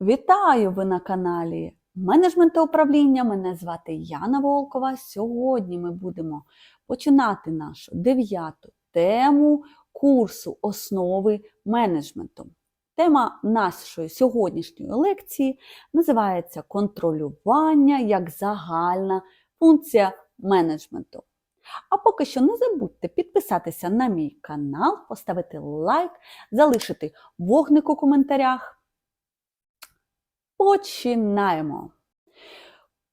Вітаю ви на каналі Менеджмент управління. Мене звати Яна Волкова. Сьогодні ми будемо починати нашу дев'яту тему курсу Основи менеджменту. Тема нашої сьогоднішньої лекції називається Контролювання як загальна функція менеджменту. А поки що не забудьте підписатися на мій канал, поставити лайк, залишити вогник у коментарях. Починаємо.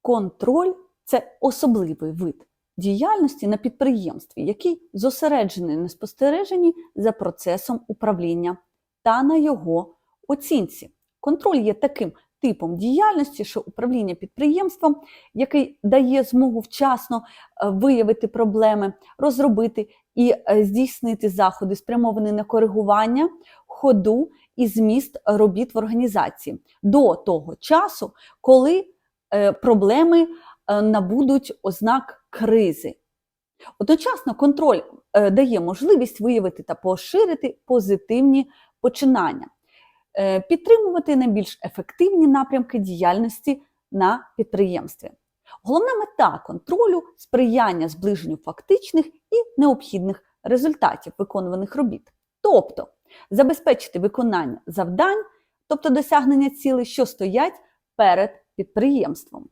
Контроль це особливий вид діяльності на підприємстві, який зосереджений на спостереженні за процесом управління та на його оцінці. Контроль є таким типом діяльності, що управління підприємством, який дає змогу вчасно е, виявити проблеми, розробити і е, здійснити заходи, спрямовані на коригування ходу і зміст робіт в організації до того часу, коли е, проблеми е, набудуть ознак кризи. Одночасно контроль е, дає можливість виявити та поширити позитивні починання, підтримувати найбільш ефективні напрямки діяльності на підприємстві. Головна мета контролю сприяння зближенню фактичних і необхідних результатів виконуваних робіт. Тобто забезпечити виконання завдань, тобто досягнення цілей, що стоять перед підприємством.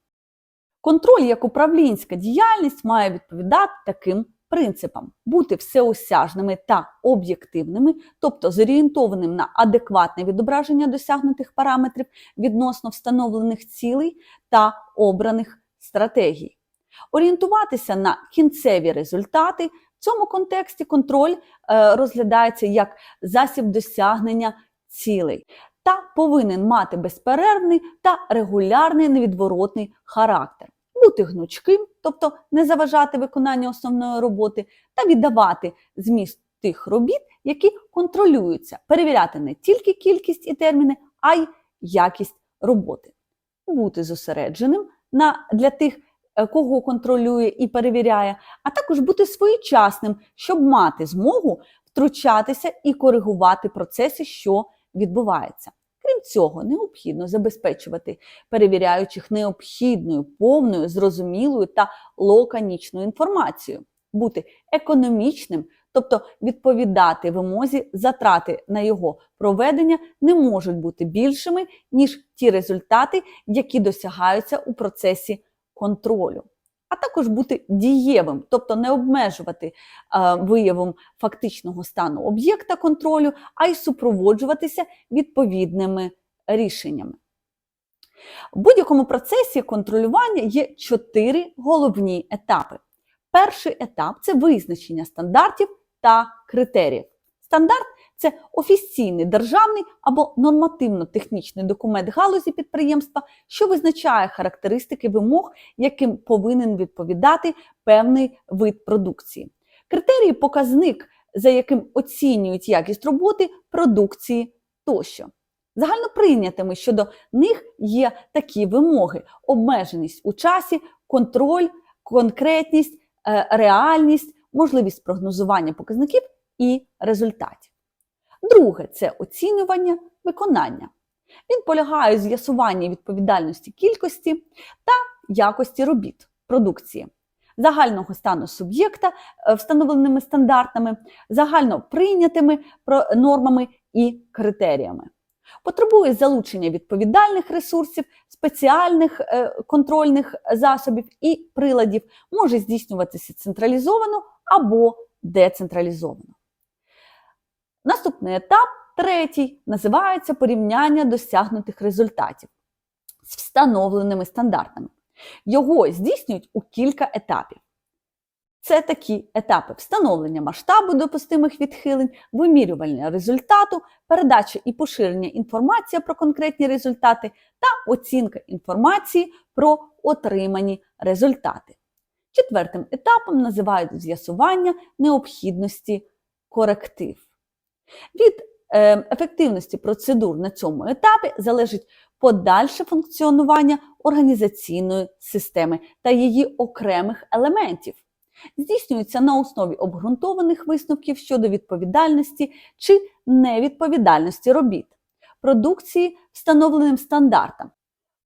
Контроль як управлінська діяльність має відповідати таким принципам: бути всеосяжними та об'єктивними, тобто зорієнтованим на адекватне відображення досягнутих параметрів відносно встановлених цілей та обраних стратегій. Орієнтуватися на кінцеві результати цьому контексті контроль е, розглядається як засіб досягнення цілей та повинен мати безперервний та регулярний невідворотний характер, бути гнучким, тобто не заважати виконанню основної роботи, та віддавати зміст тих робіт, які контролюються, перевіряти не тільки кількість і терміни, а й якість роботи, бути зосередженим на для тих кого контролює і перевіряє, а також бути своєчасним, щоб мати змогу втручатися і коригувати процеси, що відбуваються. Крім цього, необхідно забезпечувати перевіряючих необхідною, повною, зрозумілою та лаконічною інформацією, бути економічним, тобто відповідати вимозі затрати на його проведення не можуть бути більшими, ніж ті результати, які досягаються у процесі контролю. А також бути дієвим, тобто не обмежувати е, виявом фактичного стану об'єкта контролю, а й супроводжуватися відповідними рішеннями. В будь-якому процесі контролювання є чотири головні етапи. Перший етап це визначення стандартів та критеріїв. Стандарт це офіційний державний або нормативно-технічний документ галузі підприємства, що визначає характеристики вимог, яким повинен відповідати певний вид продукції. Критерії показник, за яким оцінюють якість роботи, продукції тощо. Загально прийнятими щодо них є такі вимоги: обмеженість у часі, контроль, конкретність, е, реальність, можливість прогнозування показників і результатів. Друге це оцінювання виконання. Він полягає у з'ясуванні відповідальності кількості та якості робіт продукції, загального стану суб'єкта, е, встановленими стандартами, загально прийнятими нормами і критеріями. Потребує залучення відповідальних ресурсів, спеціальних е, контрольних засобів і приладів, може здійснюватися централізовано або децентралізовано. Наступний етап, третій, називається порівняння досягнутих результатів з встановленими стандартами. Його здійснюють у кілька етапів. Це такі етапи встановлення масштабу допустимих відхилень, вимірювання результату, передача і поширення інформації про конкретні результати та оцінка інформації про отримані результати. Четвертим етапом називають з'ясування необхідності коректив. Від е, ефективності процедур на цьому етапі залежить подальше функціонування організаційної системи та її окремих елементів. Здійснюється на основі обґрунтованих висновків щодо відповідальності чи невідповідальності робіт. продукції встановленим стандартам.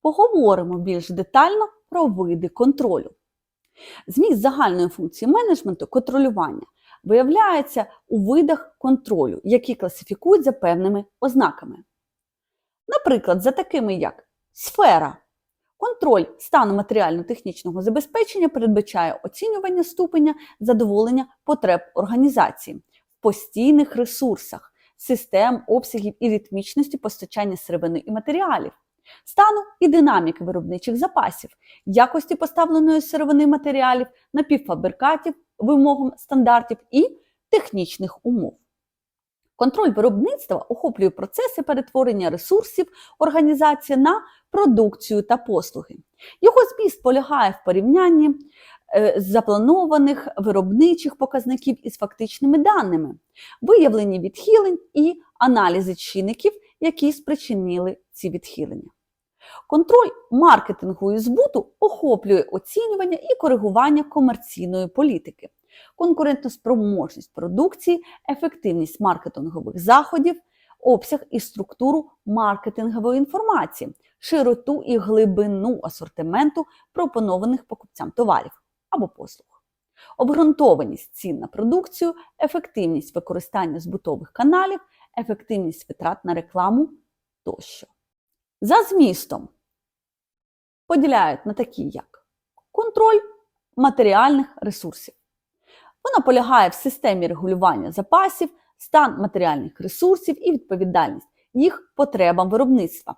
Поговоримо більш детально про види контролю. Зміст загальної функції менеджменту контролювання виявляється у видах контролю, які класифікують за певними ознаками. Наприклад, за такими як сфера. Контроль стану матеріально-технічного забезпечення передбачає оцінювання ступеня задоволення потреб організації в постійних ресурсах, систем, обсягів і ритмічності постачання сировини і матеріалів, стану і динаміки виробничих запасів, якості поставленої сировини матеріалів, напівфабрикатів, вимогам стандартів і технічних умов. Контроль виробництва охоплює процеси перетворення ресурсів організації на продукцію та послуги. Його зміст полягає в порівнянні е, запланованих виробничих показників із фактичними даними, виявленні відхилень і аналізи чинників, які спричинили ці відхилення. Контроль маркетингу і збуту охоплює оцінювання і коригування комерційної політики, конкурентоспроможність продукції, ефективність маркетингових заходів, обсяг і структуру маркетингової інформації, широту і глибину асортименту пропонованих покупцям товарів або послуг, обґрунтованість цін на продукцію, ефективність використання збутових каналів, ефективність витрат на рекламу тощо. За змістом поділяють на такі, як контроль матеріальних ресурсів. Вона полягає в системі регулювання запасів, стан матеріальних ресурсів і відповідальність їх потребам виробництва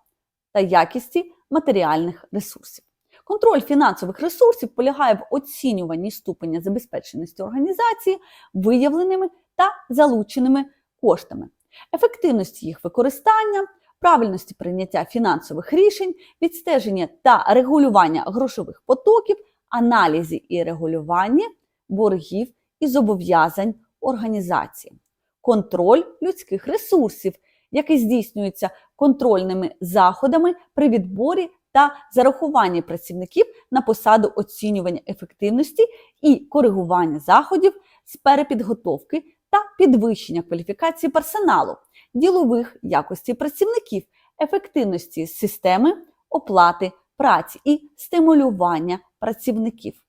та якісті матеріальних ресурсів. Контроль фінансових ресурсів полягає в оцінюванні ступеня забезпеченості організації виявленими та залученими коштами, ефективності їх використання, правильності прийняття фінансових рішень, відстеження та регулювання грошових потоків, аналізі і регулювання боргів і зобов'язань організації, контроль людських ресурсів, який здійснюється контрольними заходами при відборі та зарахуванні працівників на посаду оцінювання ефективності і коригування заходів з перепідготовки та підвищення кваліфікації персоналу, ділових якостей працівників, ефективності системи оплати праці і стимулювання працівників.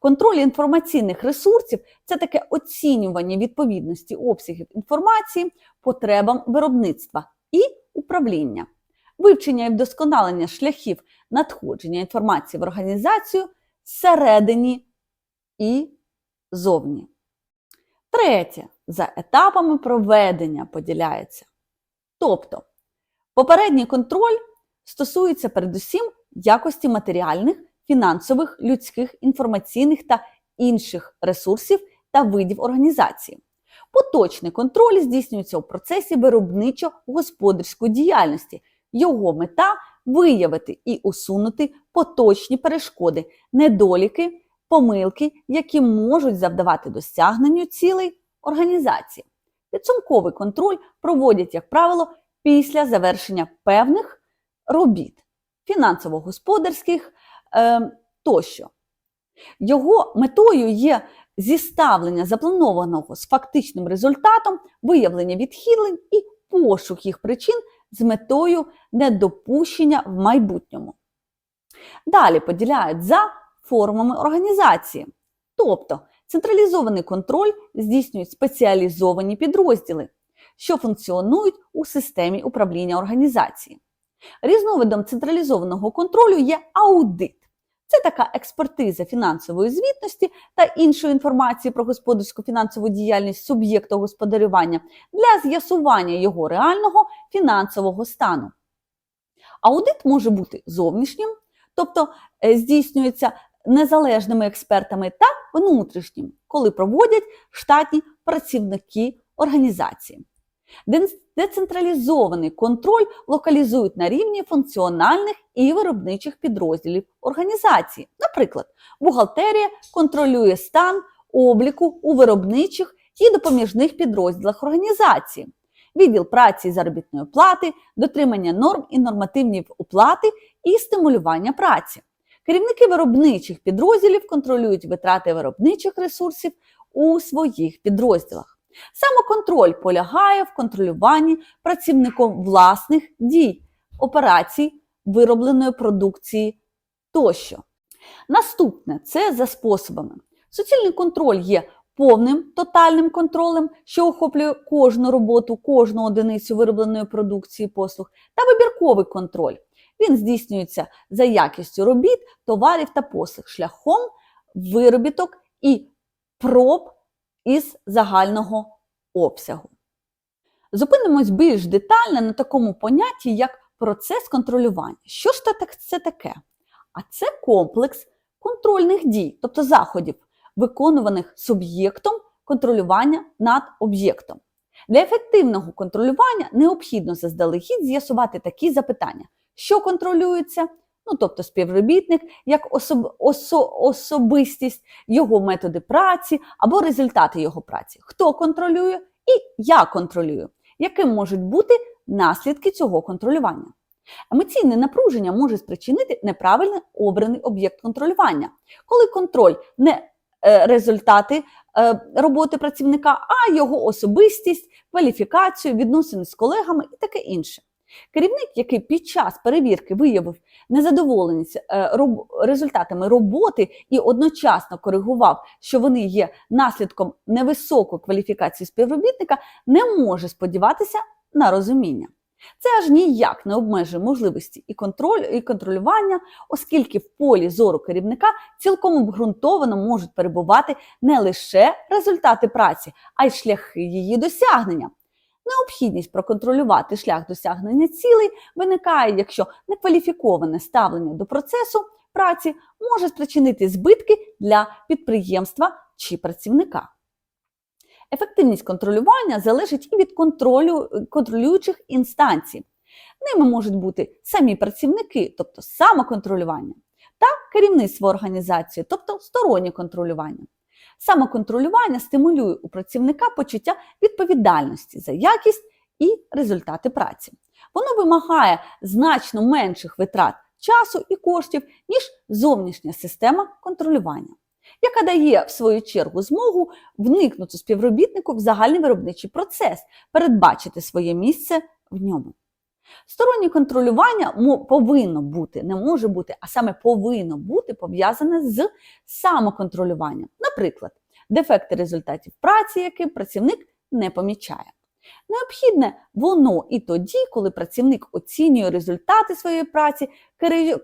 Контроль інформаційних ресурсів це таке оцінювання відповідності обсягів інформації потребам виробництва і управління, вивчення і вдосконалення шляхів надходження інформації в організацію зсередині і зовні. Третє, за етапами проведення поділяється. Тобто, попередній контроль стосується передусім якості матеріальних, фінансових, людських, інформаційних та інших ресурсів та видів організації. Поточний контроль здійснюється у процесі виробничо-господарської діяльності. Його мета виявити і усунути поточні перешкоди, недоліки, помилки, які можуть завдавати досягненню цілей організації. Підсумковий контроль проводять, як правило, після завершення певних робіт фінансово-господарських е, тощо. Його метою є зіставлення запланованого з фактичним результатом, виявлення відхилень і пошук їх причин з метою недопущення в майбутньому. Далі поділяють за формами організації. Тобто централізований контроль здійснюють спеціалізовані підрозділи, що функціонують у системі управління організації. Різновидом централізованого контролю є аудит. Це така експертиза фінансової звітності та іншої інформації про господарську фінансову діяльність суб'єкта господарювання для з'ясування його реального фінансового стану. Аудит може бути зовнішнім, тобто е, здійснюється незалежними експертами, та внутрішнім, коли проводять штатні працівники організації. Децентралізований контроль локалізують на рівні функціональних і виробничих підрозділів організації. Наприклад, бухгалтерія контролює стан обліку у виробничих і допоміжних підрозділах організації, відділ праці і заробітної плати, дотримання норм і нормативів оплати і стимулювання праці. Керівники виробничих підрозділів контролюють витрати виробничих ресурсів у своїх підрозділах. Самоконтроль полягає в контролюванні працівником власних дій, операцій, виробленої продукції тощо. Наступне це за способами. Суцільний контроль є повним тотальним контролем, що охоплює кожну роботу, кожну одиницю виробленої продукції послуг, та вибірковий контроль. Він здійснюється за якістю робіт, товарів та послуг шляхом виробіток і проб із загального обсягу. Зупинимось більш детально на такому понятті, як процес контролювання. Що ж це таке? А це комплекс контрольних дій, тобто заходів, виконуваних суб'єктом контролювання над об'єктом. Для ефективного контролювання необхідно заздалегідь з'ясувати такі запитання, що контролюється, ну тобто співробітник, як особ, осо, особистість, його методи праці або результати його праці, хто контролює? І як контролює, яким можуть бути наслідки цього контролювання. Емоційне напруження може спричинити неправильно обраний об'єкт контролювання, коли контроль не е, результати е, роботи працівника, а його особистість, кваліфікацію, відносини з колегами і таке інше. Керівник, який під час перевірки виявив незадоволеність е, результатами роботи і одночасно коригував, що вони є наслідком невисокої кваліфікації співробітника, не може сподіватися на розуміння. Це аж ніяк не обмежує можливості і контролю, і контролювання, оскільки в полі зору керівника цілком обґрунтовано можуть перебувати не лише результати праці, а й шляхи її досягнення. Необхідність проконтролювати шлях досягнення цілей виникає, якщо некваліфіковане ставлення до процесу праці може спричинити збитки для підприємства чи працівника. Ефективність контролювання залежить і від контролю контролюючих інстанцій. Ними можуть бути самі працівники, тобто самоконтролювання, та керівництво організації, тобто стороннє контролювання. Самоконтролювання стимулює у працівника почуття відповідальності за якість і результати праці. Воно вимагає значно менших витрат часу і коштів, ніж зовнішня система контролювання яка дає в свою чергу змогу вникнути співробітнику в загальний виробничий процес, передбачити своє місце в ньому. Стороннє контролювання повинно бути, не може бути, а саме повинно бути пов'язане з самоконтролюванням. Наприклад, дефекти результатів праці, які працівник не помічає. Необхідне воно і тоді, коли працівник оцінює результати своєї праці,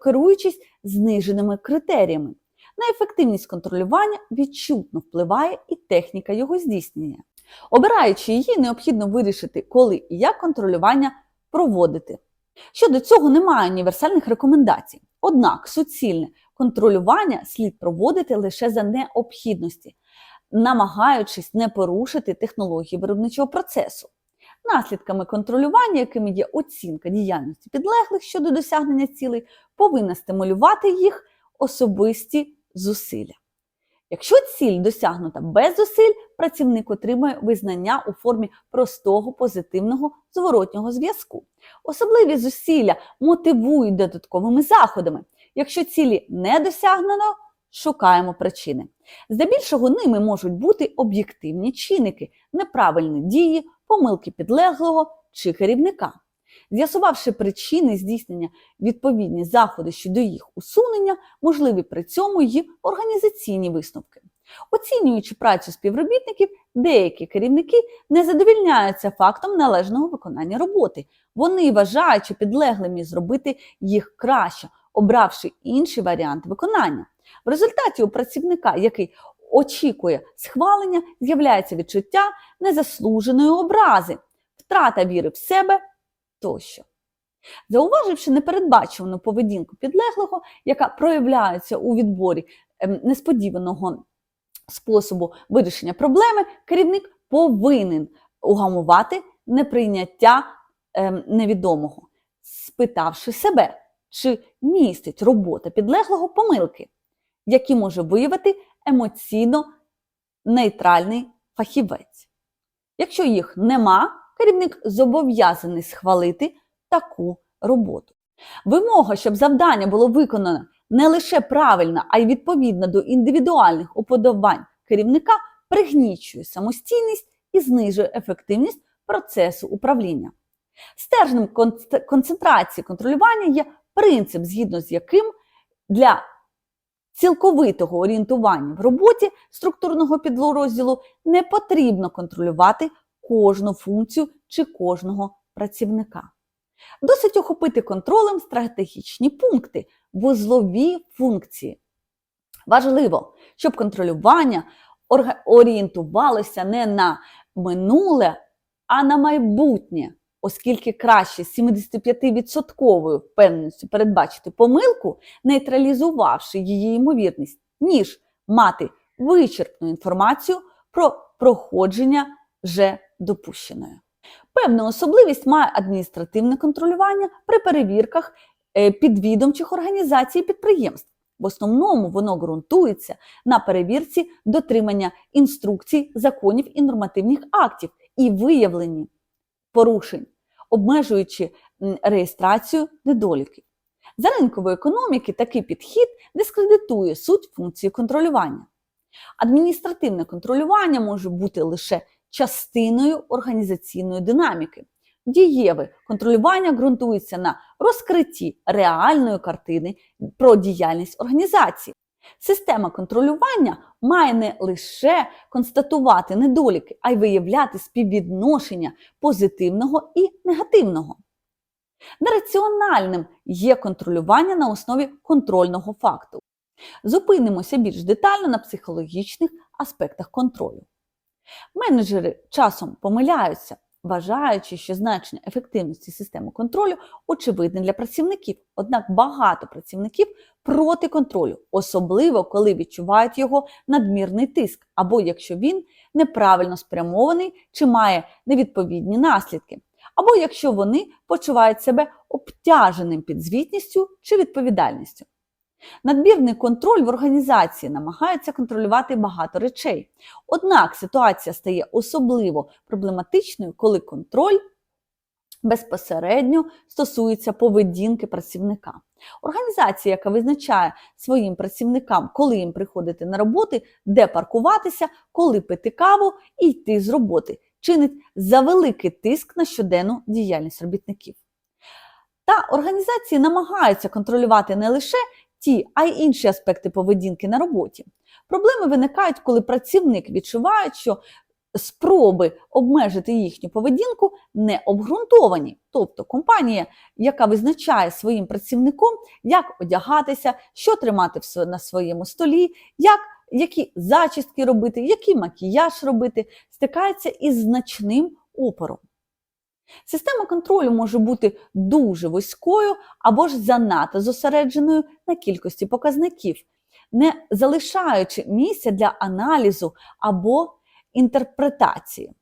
керуючись зниженими критеріями. На ефективність контролювання відчутно впливає і техніка його здійснення. Обираючи її, необхідно вирішити, коли і як контролювання проводити. Щодо цього немає універсальних рекомендацій. Однак суцільне контролювання слід проводити лише за необхідності, намагаючись не порушити технології виробничого процесу. Наслідками контролювання, якими є оцінка діяльності підлеглих щодо досягнення цілей, повинна стимулювати їх особисті зусилля. Якщо ціль досягнута без зусиль, працівник отримує визнання у формі простого позитивного зворотнього зв'язку. Особливі зусилля мотивують додатковими заходами. Якщо цілі не досягнено, шукаємо причини. Здебільшого ними можуть бути об'єктивні чинники, неправильні дії, помилки підлеглого чи керівника. З'ясувавши причини здійснення відповідні заходи щодо їх усунення, можливі при цьому й організаційні висновки. Оцінюючи працю співробітників, деякі керівники не задовільняються фактом належного виконання роботи. Вони вважаючи підлеглими зробити їх краще, обравши інший варіант виконання. В результаті у працівника, який очікує схвалення, з'являється відчуття незаслуженої образи, втрата віри в себе тощо. Зауваживши непередбачувану поведінку підлеглого, яка проявляється у відборі ем, несподіваного способу вирішення проблеми, керівник повинен угамувати неприйняття ем, невідомого, спитавши себе, чи містить робота підлеглого помилки, які може виявити емоційно нейтральний фахівець. Якщо їх нема, керівник зобов'язаний схвалити таку роботу. Вимога, щоб завдання було виконано не лише правильно, а й відповідно до індивідуальних уподобань керівника, пригнічує самостійність і знижує ефективність процесу управління. Стержнем концентрації контролювання є принцип, згідно з яким для цілковитого орієнтування в роботі структурного підрозділу не потрібно контролювати кожну функцію чи кожного працівника. Досить охопити контролем стратегічні пункти, вузлові функції. Важливо, щоб контролювання орієнтувалося не на минуле, а на майбутнє, оскільки краще з 75% впевненістю передбачити помилку, нейтралізувавши її ймовірність, ніж мати вичерпну інформацію про проходження вже допущеної. Певну особливість має адміністративне контролювання при перевірках е, підвідомчих організацій і підприємств. В основному воно ґрунтується на перевірці дотримання інструкцій, законів і нормативних актів і виявленні порушень, обмежуючи реєстрацію недоліків. За ринкової економіки такий підхід дискредитує суть функції контролювання. Адміністративне контролювання може бути лише частиною організаційної динаміки. Дієве контролювання ґрунтується на розкритті реальної картини про діяльність організації. Система контролювання має не лише констатувати недоліки, а й виявляти співвідношення позитивного і негативного. Нераціональним є контролювання на основі контрольного факту. Зупинимося більш детально на психологічних аспектах контролю. Менеджери часом помиляються, вважаючи, що значення ефективності системи контролю очевидне для працівників. Однак багато працівників проти контролю, особливо коли відчувають його надмірний тиск, або якщо він неправильно спрямований чи має невідповідні наслідки, або якщо вони почувають себе обтяженим підзвітністю чи відповідальністю. Надмірний контроль в організації намагається контролювати багато речей. Однак ситуація стає особливо проблематичною, коли контроль безпосередньо стосується поведінки працівника. Організація, яка визначає своїм працівникам, коли їм приходити на роботи, де паркуватися, коли пити каву і йти з роботи, чинить завеликий тиск на щоденну діяльність робітників. Та організації намагаються контролювати не лише ті, а й інші аспекти поведінки на роботі. Проблеми виникають, коли працівник відчуває, що спроби обмежити їхню поведінку не обґрунтовані. Тобто компанія, яка визначає своїм працівником, як одягатися, що тримати на своєму столі, як, які зачістки робити, який макіяж робити, стикається із значним опором. Система контролю може бути дуже вузькою або ж занадто зосередженою на кількості показників, не залишаючи місця для аналізу або інтерпретації.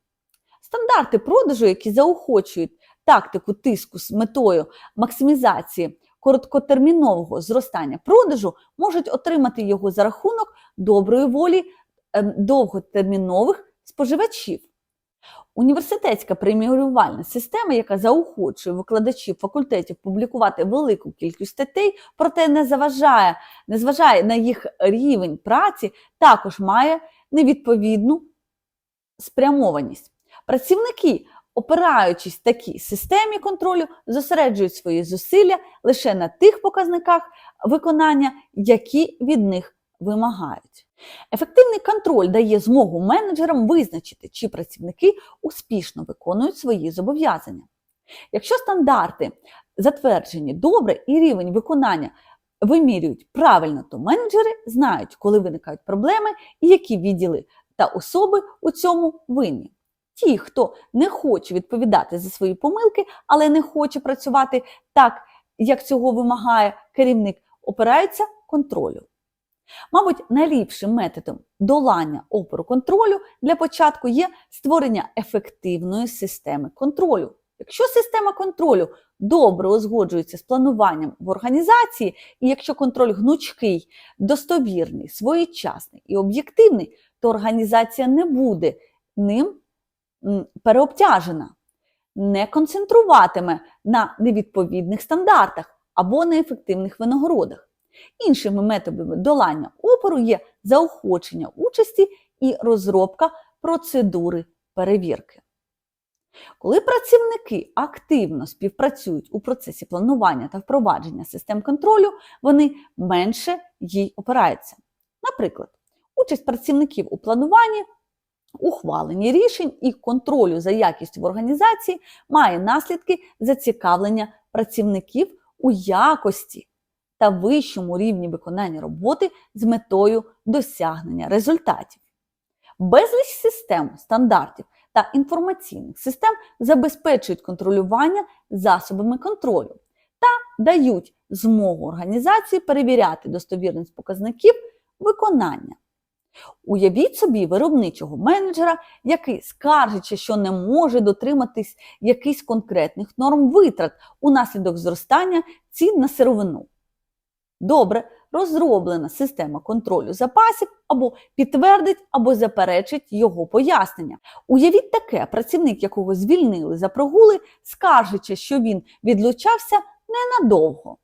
Стандарти продажу, які заохочують тактику тиску з метою максимізації короткотермінового зростання продажу, можуть отримати його за рахунок доброї волі ем, довготермінових споживачів. Університетська преміювальна система, яка заохочує викладачів факультетів публікувати велику кількість статей, проте не заважає, не зважає на їх рівень праці, також має невідповідну спрямованість. Працівники, опираючись такій системі контролю, зосереджують свої зусилля лише на тих показниках виконання, які від них вимагають. Ефективний контроль дає змогу менеджерам визначити, чи працівники успішно виконують свої зобов'язання. Якщо стандарти затверджені добре і рівень виконання вимірюють правильно, то менеджери знають, коли виникають проблеми і які відділи та особи у цьому винні. Ті, хто не хоче відповідати за свої помилки, але не хоче працювати так, як цього вимагає керівник, опираються контролю. Мабуть, найліпшим методом долання опору контролю для початку є створення ефективної системи контролю. Якщо система контролю добре узгоджується з плануванням в організації, і якщо контроль гнучкий, достовірний, своєчасний і об'єктивний, то організація не буде ним переобтяжена, не концентруватиме на невідповідних стандартах або неефективних винагородах. Іншими методами долання опору є заохочення участі і розробка процедури перевірки. Коли працівники активно співпрацюють у процесі планування та впровадження систем контролю, вони менше їй опираються. Наприклад, участь працівників у плануванні, ухваленні рішень і контролю за якістю в організації має наслідки зацікавлення працівників у якості та вищому рівні виконання роботи з метою досягнення результатів. Безліч систем, стандартів та інформаційних систем забезпечують контролювання засобами контролю та дають змогу організації перевіряти достовірність показників виконання. Уявіть собі виробничого менеджера, який, скаржачи, що не може дотриматись якихось конкретних норм витрат унаслідок зростання цін на сировину. Добре розроблена система контролю запасів або підтвердить, або заперечить його пояснення. Уявіть таке, працівник, якого звільнили за прогули, скаржачи, що він відлучався ненадовго.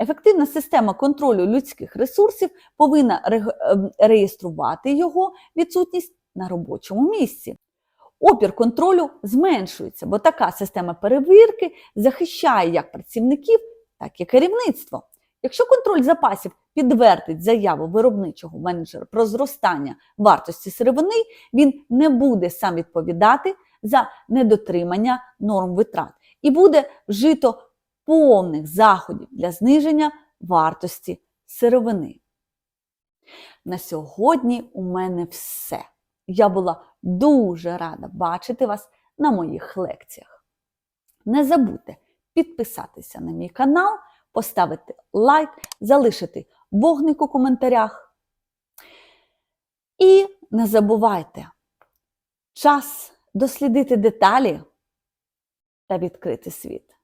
Ефективна система контролю людських ресурсів повинна ем, реєструвати його відсутність на робочому місці. Опір контролю зменшується, бо така система перевірки захищає як працівників, так і керівництво. Якщо контроль запасів підтвердить заяву виробничого менеджера про зростання вартості сировини, він не буде сам відповідати за недотримання норм витрат і буде вжито повних заходів для зниження вартості сировини. На сьогодні у мене все. Я була дуже рада бачити вас на моїх лекціях. Не забудьте підписатися на мій канал, поставити лайк, залишити вогник у коментарях. І не забувайте, час дослідити деталі та відкрити світ.